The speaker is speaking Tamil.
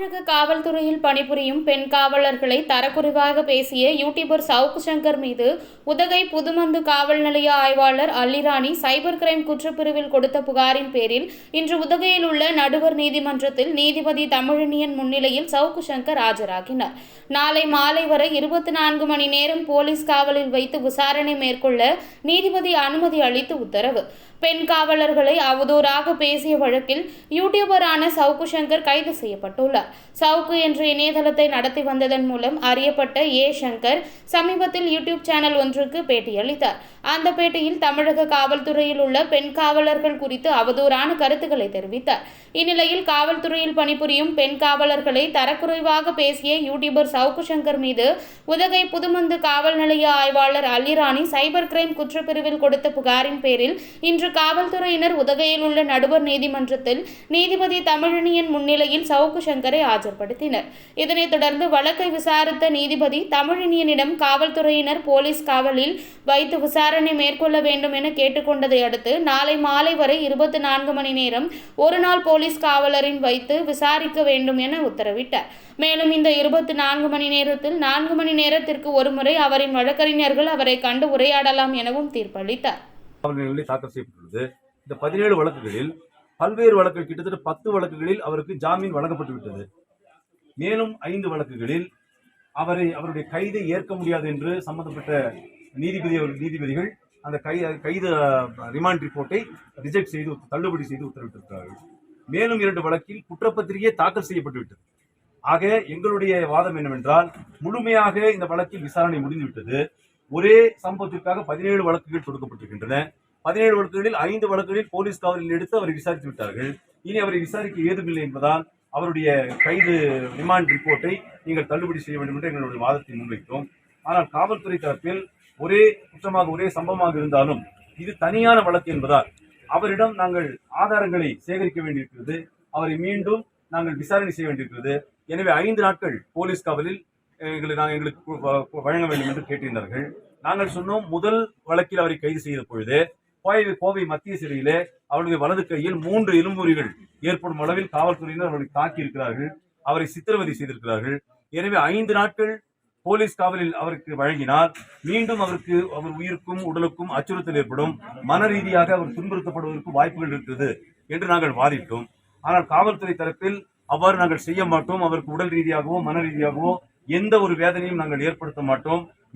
காவல்துறையில் பணிபுரியும் பெண் காவலர்களை தரக்குறைவாக பேசிய யூடியூபர் சவுக்கு சங்கர் மீது உதகை புதுமந்து காவல் நிலைய ஆய்வாளர் அல்லிராணி சைபர் கிரைம் குற்றப்பிரிவில் கொடுத்த புகாரின் பேரில் இன்று உதகையில் உள்ள நடுவர் நீதிமன்றத்தில் நீதிபதி தமிழினியன் முன்னிலையில் சவுக்கு சங்கர் ஆஜராகினார். நாளை மாலை வரை இருபத்தி நான்கு மணி நேரம் போலீஸ் காவலில் வைத்து விசாரணை மேற்கொள்ள நீதிபதி அனுமதி அளித்து உத்தரவு. பெண் காவலர்களை அவதூறாக பேசிய வழக்கில் யூடியூபரான சவுக்கு சங்கர் கைது செய்யப்பட்டுள்ளார். சவுக்கு என்ற இணையதளத்தை நடத்தி வந்ததன் மூலம் அறியப்பட்ட ஏ சங்கர் சமீபத்தில் யூடியூப் சேனல் ஒன்றுக்கு பேட்டியளித்தார். அந்த பேட்டியில் தமிழக காவல்துறையில் உள்ள பெண் காவலர்கள் குறித்து அவதூறான கருத்துக்களை தெரிவித்தார். இந்நிலையில் காவல்துறையில் பணிபுரியும் பெண் காவலர்களை தரக்குறைவாக பேசிய யூடியூபர் சவுக்கு சங்கர் மீது உதகை புதுமந்து காவல் நிலைய ஆய்வாளர் அல்லிராணி சைபர் கிரைம் குற்றப்பிரிவில் கொடுத்த புகாரின் பேரில் இன்று காவல்துறையினர் உதகையில் உள்ள நடுவர் நீதிமன்றத்தில் நீதிபதி தமிழினியின் முன்னிலையில் சவுக்கு சங்கரை ஆஜர்படுத்தினர். இதனைத் தொடர்ந்து வழக்கை விசாரித்த நீதிபதி தமிழினியனிடம் காவல்துறையினர் போலீஸ் காவலில் வைத்து விசாரணை மேற்கொள்ள வேண்டும் என கேட்டுக்கொண்டதை அடுத்து நாளை மாலை வரை இருபத்தி நான்கு மணி நேரம் ஒரு நாள் போலீஸ் காவலரின் வைத்து விசாரிக்க வேண்டும் என உத்தரவிட்டார். மேலும் இந்த இருபத்தி நான்கு மணி நேரத்தில் நான்கு மணி நேரத்திற்கு ஒருமுறை அவரின் வழக்கறிஞர்கள் அவரை கண்டு உரையாடலாம் எனவும் தீர்ப்பளித்தார். அவர்களை நிலையங்களில் தாக்கல் செய்யப்பட்டுள்ளது. இந்த பதினேழு வழக்குகளில் பல்வேறு வழக்குகள் கிட்டத்தட்ட பத்து வழக்குகளில் அவருக்கு ஜாமீன் வழங்கப்பட்டு விட்டது. மேலும் ஐந்து வழக்குகளில் அவரை அவருடைய கைதை ஏற்க முடியாது என்று சம்பந்தப்பட்ட நீதிபதி நீதிபதிகள் அந்த கை கைது ரிமாண்ட் ரிப்போர்ட்டை ரிஜெக்ட் செய்து தள்ளுபடி செய்து உத்தரவிட்டிருக்கிறார்கள். மேலும் இரண்டு வழக்கில் குற்றப்பத்திரிகை தாக்கல் செய்யப்பட்டுவிட்டது ஆக எங்களுடைய வாதம் என்னவென்றால் முழுமையாக இந்த வழக்கில் விசாரணை முடிந்துவிட்டது ஒரே சம்பவத்திற்காக பதினேழு வழக்குகள் தொடுக்கப்பட்டிருக்கின்றன. பதினேழு வழக்குகளில் ஐந்து வழக்குகளில் போலீஸ் காவலில் எடுத்து அவரை விசாரித்து விட்டார்கள். இனி அவரை விசாரிக்க ஏதுமில்லை என்பதால் அவருடைய கைது ரிமாண்ட் ரிப்போர்ட்டை நீங்கள் தள்ளுபடி செய்ய வேண்டும் என்று எங்களுடைய வாதத்தை முன்வைத்தோம். ஆனால் காவல்துறை தரப்பில் ஒரே குற்றமாக ஒரே சம்பவமாக இருந்தாலும் இது தனியான வழக்கு என்பதால் அவரிடம் நாங்கள் ஆதாரங்களை சேகரிக்க வேண்டியிருக்கிறது. அவரை மீண்டும் நாங்கள் விசாரணை செய்ய வேண்டியிருக்கிறது. எனவே ஐந்து நாட்கள் போலீஸ் காவலில் எங்களை நாங்கள் எங்களுக்கு வ- வழங்க வேண்டும் என்று கேட்டிருந்தார்கள். நாங்கள் சொன்னோம் முதல் வழக்கில் அவரை கைது செய்த பொழுது கோவை கோவை மத்திய சிறையிலே அவருடைய வலது கையில் மூன்று இரும்புரிகள் ஏற்படும் அளவில் காவல்துறையினர் அவரை தாக்கி இருக்கிறார்கள் அவரை சித்திரவதை செய்திருக்கிறார்கள். எனவே ஐந்து நாட்கள் போலீஸ் காவலில் அவருக்கு வழங்கினால் மீண்டும் அவருக்கு அவர் உயிருக்கும் உடலுக்கும் அச்சுறுத்தல் ஏற்படும். மன ரீதியாக அவர் துன்புறுத்தப்படுவதற்கு வாய்ப்புகள் இருக்கிறது என்று நாங்கள் வாதிட்டோம். ஆனால் காவல்துறை தரப்பில் அவ்வாறு நாங்கள் செய்ய மாட்டோம். அவருக்கு உடல் ரீதியாகவோ மன ரீதியாகவோ எந்த ஒரு வேதனையும் நாங்கள் ஏற்படுத்த மாட்டோம்.